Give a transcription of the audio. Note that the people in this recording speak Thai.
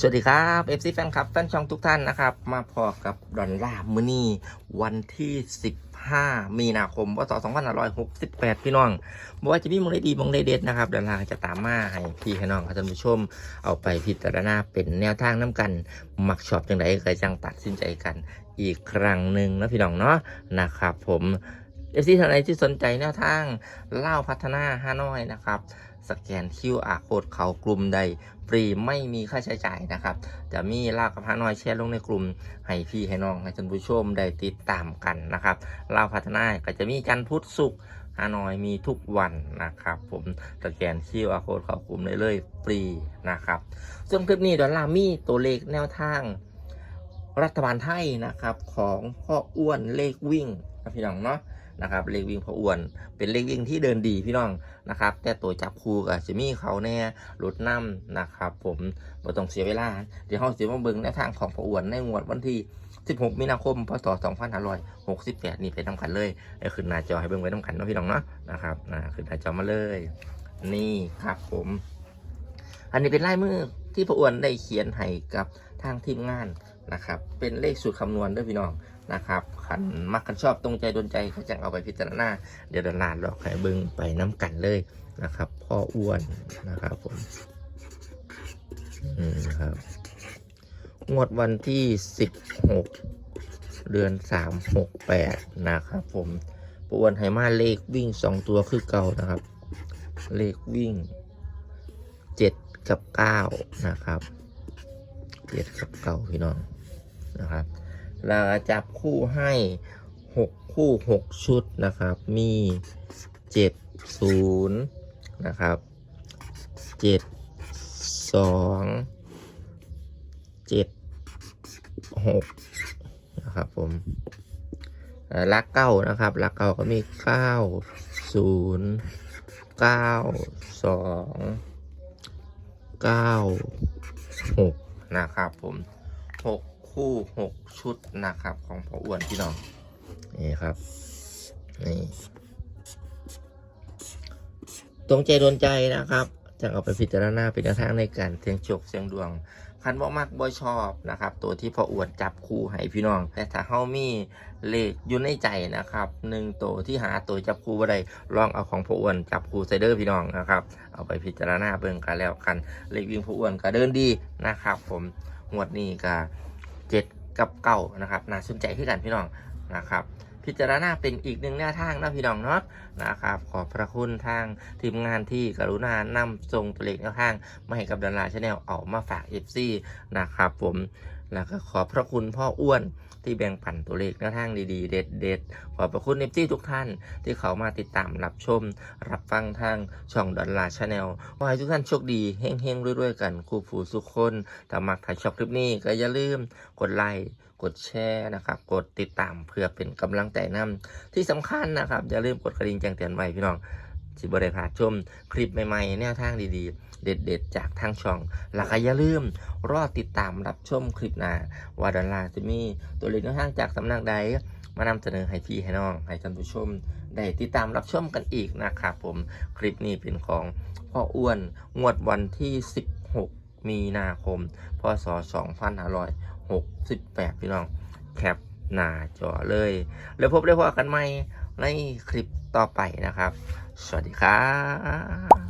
สวัสดีครับ FC แฟนคลับแฟนช่องทุกท่านนะครับ มาพอกับดอนล่ามือนีวันที่ 15 มีนาคมพศ2568 พี่น้องบอกว่าจะมีมงได้ดีมงได้เด็ดนะครับดอนล่าจะตามมาให้พี่ให้น้องท่านผู้ชม เอาไปพิจารณาเป็นแนวทางน้ำกันมักชอบจังไดก็จังตัดสินใจกันอีกครั้งหนึ่งนะพี่น้องเนาะนะครับ ผมเอฟซีท่านใดที่สนใจแนวทางเล่าพัฒนาฮานอยนะครับ สแกน QR code เขากลุ่มใดฟรีไม่มีค่าใช้จ่ายนะครับ จะมีลาวกับฮานอยแชร์ลงในกลุ่มให้พี่ให้น้องให้ท่านผู้ชมได้ติดตามกันนะครับลาวพัฒนาก็จะมีจันทร์พุธศุกร์ฮานอยมีทุกวันนะครับ ผมสแกน QR code เขากลุ่มได้เลยฟรีนะครับส่วนคลิปนี้ดอลลาร์มีตัวเลขแนวทาง รัฐบาลไทยนะครับของพ่ออ้วนเลขวิ่งนะพี่น้องเนาะ นะครับเลขวิ่งพออ้วน เป็นเลขวิ่งที่เดินดีพี่น้องนะครับ แต่ตัวจับคู่กับจะมีเขาแน่รถน้ำนะครับ ผมบ่ต้องเสียเวลา เดี๋ยวเราจะมาเบิ่งแนวทางของพออ้วนในงวดวันที่ 16 มีนาคม พศ 2568 นี่ไปทำกันเลยเดี๋ยวขึ้นหน้าจอให้เบิ่งไว้ทำกันเนาะพี่น้องเนาะนะครับนะขึ้นหน้าจอมาเลย นี่ครับผม อันนี้เป็นลายมือที่พออ้วนได้เขียนให้กับทางทีมงาน นะครับ เป็นเลขสูตรคำนวณด้วยพี่น้องนะครับขันมักกันชอบตรงใจโดนใจเขาจะเอาไปพิจารณาเดี๋ยวดอลลาร์หลอกให้เบิ้งไปน้ำกันเลยนะครับ พ่ออ้วนนะครับผมอืมครับงวดวันที่สิบหกเดือนสามหกแปดนะครับผมพ่ออ้วนให้มาเลขวิ่งสองตัวคือเก่านะครับ เลขวิ่งเจ็ดกับเก้านะครับเจ็ดกับเก้าพี่น้อง นะครับ เราจับคู่ให้หกคู่หกชุดนะครับ มีเจ็ดศูนย์นะครับเจ็ดสองเจ็ดหกนะครับผมลักเก้านะครับลักเก้าก็มีเก้าศูนย์เก้าสองเก้าหกนะครับผมหก คู่หกชุดนะครับ ของพ่ออ้วนพี่น้องนี่ครับนี่ตรงใจโดนใจนะครับจะเอาไปพิจารณาเป็นทางในการเสียงโชคเสียงดวงคันบ่มักบ่ชอบนะครับ ตัวที่พ่ออวดจับคู่ให้พี่น้อง แต่ถ้าเฮามีเลขอยู่ในใจนะครับหนึ่งตัวที่หาตัวจับคู่บ่ได้ลองเอาของพ่ออ้วนจับคู่ใส่เด้อพี่น้องนะครับ เอาไปพิจารณาเบิ่งกันแล้วกัน เลขวิ่งพ่ออ้วนก็เดินดีนะครับ ผมงวดนี้ก็ เจ็ดกับเก่านะครับน่าสนใจขึ้นกันพี่น้องนะครับ พิจารณาเป็นอีกหนึ่งแนวทางนะพี่น้องเนาะนะครับ ขอบพระคุณทางทีมงานที่กรุณานำส่งตัวเลขแนวทางมาให้กับดาราชาแนลเอามาฝากเอฟซีนะครับผม แล้วก็ขอบพระคุณพ่ออ้วนที่แบ่งปันตัวเลขแนวทางดีๆ เด็ดๆ ขอบพระคุณเอฟซีทุกท่านที่เขามาติดตามรับชม รับฟังทางช่องดอลลาร์ชาแนลขอให้ทุกท่านโชคดีเฮงๆรวยๆกันคู่ผู้สุขคนถ้ามักถ่ายชอบคลิปนี้ก็อย่าลืมกดไลค์กดแชร์นะครับ กดติดตามเพื่อเป็นกำลังใจนำที่สำคัญนะครับ อย่าลืมกดกระดิ่งแจ้งเตือนไว้พี่น้อง สิบริพาชมคลิปใหม่ๆ แนวทางดีๆ เด็ดๆ จากทางช่องแล้วก็อย่าลืม รอติดตามรับชมคลิปหน้าว่าดอลลาร์จะมีตัวเลขแนวทางจากสำนักใด มานำเสนอให้พี่ให้น้อง ให้ท่านผู้ชม ได้ติดตามรับชมกันอีกนะครับผมคลิปนี้เป็นของพ่ออ้วนงวดวันที่ 16 มีนาคม พศ 2568 พี่น้องแคปหน้าจอเลย แล้วพบได้พอกันใหม่ ในคลิปต่อไปนะครับ สวัสดีครับ